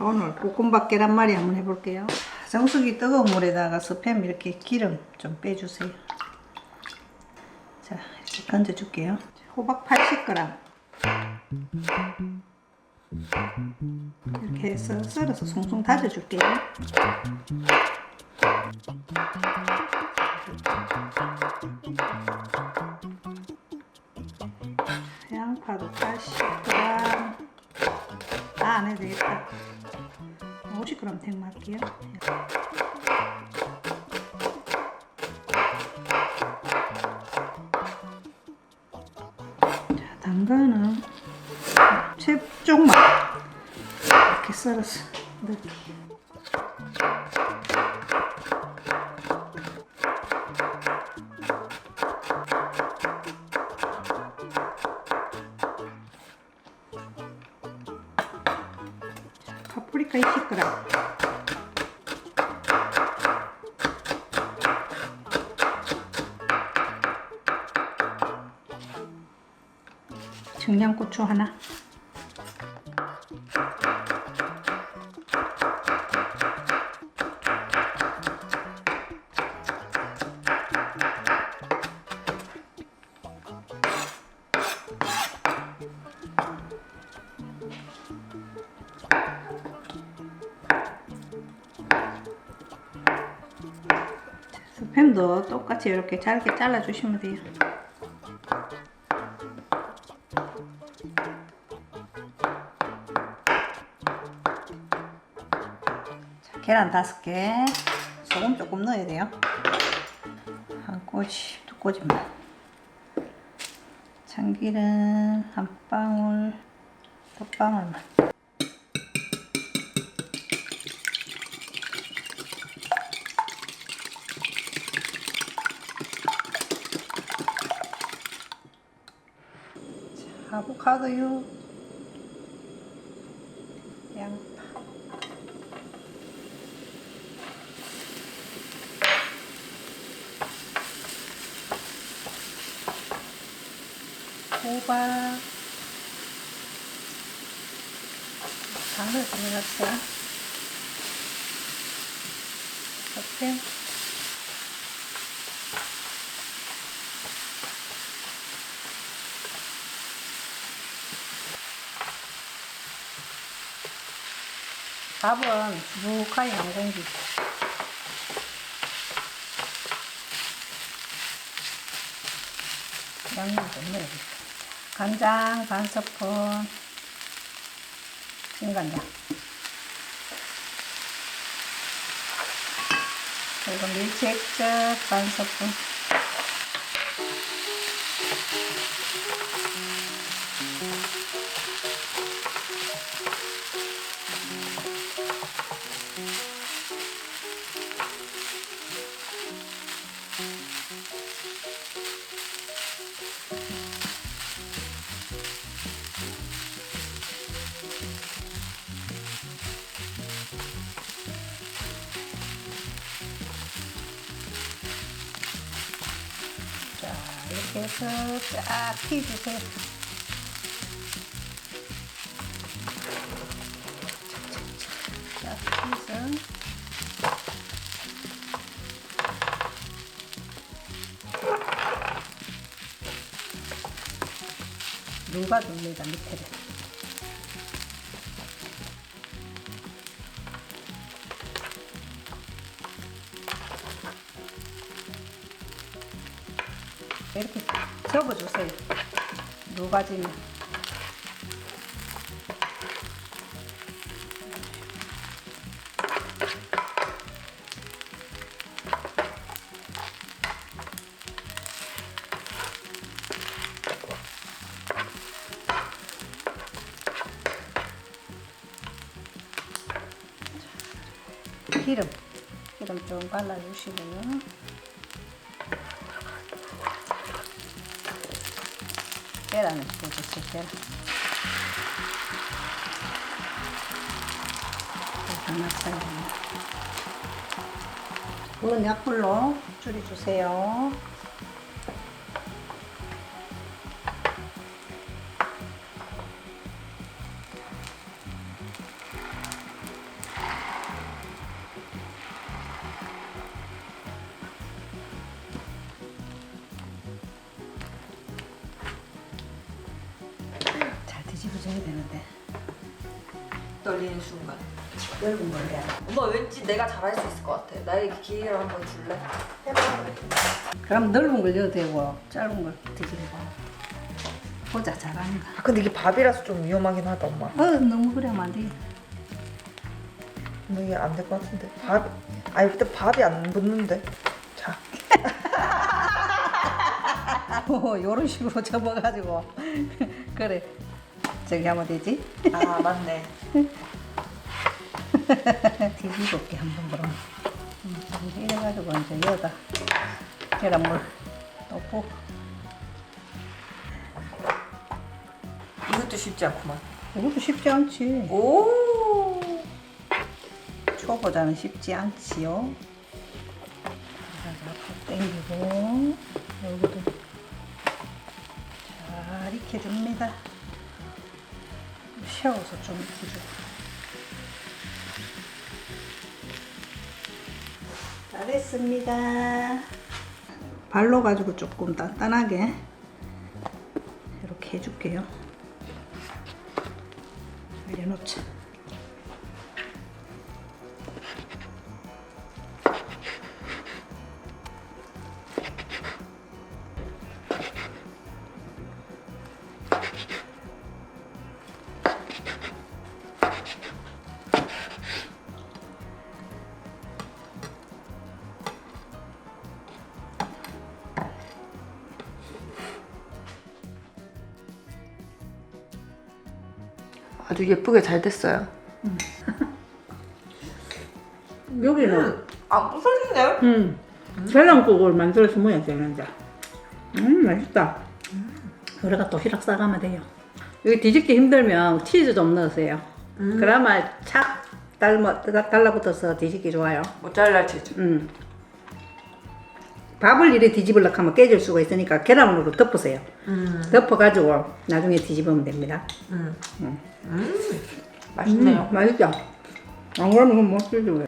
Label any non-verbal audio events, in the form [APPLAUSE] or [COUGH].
오늘 볶음밥 계란말이 한번 해볼게요. 정수기 뜨거운 물에다가 스팸 이렇게 기름 좀 빼주세요. 자, 이렇게 건져줄게요. 호박 80g. 이렇게 해서 썰어서 송송 다져줄게요. 양파도 80g. 아, 안 해도 되겠다. 50g 탱말게요. 자, 당근은 세 쪽만 이렇게 썰어서 넣을게요. 파프리카 20g. 청양고추 하나. 스팸도 똑같이 이렇게 잘게 잘라주시면 돼요. 자, 계란 다섯 개, 소금 조금 넣어야 돼요. 한 꼬치, 두 꼬집만. 참기름 한 방울, 두 방울만. 자, 아보카도유, 양파. 호박. 당근 들어갔어요. 스팸 밥은 수북하게 한 공기. 양념 좀 넣어야겠다 간장 반 스푼. 진간장. 그리고 밀치 액젓 반 스푼 이렇게 해서 쫙 피주세요. 쫙 누가 돌리다 밑에를 이렇게 접어주세요. 누가지면. 기름, 기름 좀 발라주시고요. 구워주세요, 계란. 하나 썰어. 이건 약불로 줄여주세요. 떨리는 순간. 넓은 걸로 해. 엄마 왠지 내가 잘할 수 있을 것 같아. 나에게 기회를 한번 줄래? 해봐. 그럼 넓은 걸 넣어도 되고 짧은 걸 뒤집어. 보자 잘하는가. 아 근데 이게 밥이라서 좀 위험하긴 하다 엄마. 어 너무 그러면 안 돼. 근데 이게 안 될 것 같은데. 밥. 아니 일단 밥이 안 붙는데. 자. [LAUGHS] 어, 요런 식으로 접어가지고 [LAUGHS] 그래 저기 하면 되지 아 맞네. [LAUGHS] 뒤집어게 한번 그럼 음, 이렇게 이래가지고 이제 여기다 계란물 넣고 이것도 쉽지 않구만. 이것도 쉽지 않지 오. 초보자는 쉽지 않지요 땡기고 여기도 잘 익혀줍니다 세워서 좀 익혀줘 잘했습니다. 발로 가지고 조금 단단하게 이렇게 해줄게요. 내려놓자 아주 예쁘게 잘 됐어요. 여기는? 아 부서지네요? 음, 계란국을 만들어서 먹어야 되는데. 음 맛있다. 우리가 도시락 싸가면 돼요. 여기 뒤집기 힘들면 치즈 좀 넣으세요. 그러면 착 달라, 달라붙어서 뒤집기 좋아요. 모짜렐라 치즈. 음. 밥을 이렇게 뒤집으려고 하면 깨질 수가 있으니까 계란으로 덮으세요 음. 덮어가지고 나중에 뒤집으면 됩니다 음. 음. 맛있네요. 음, 맛있죠? 안 그러면 못 뒤집어요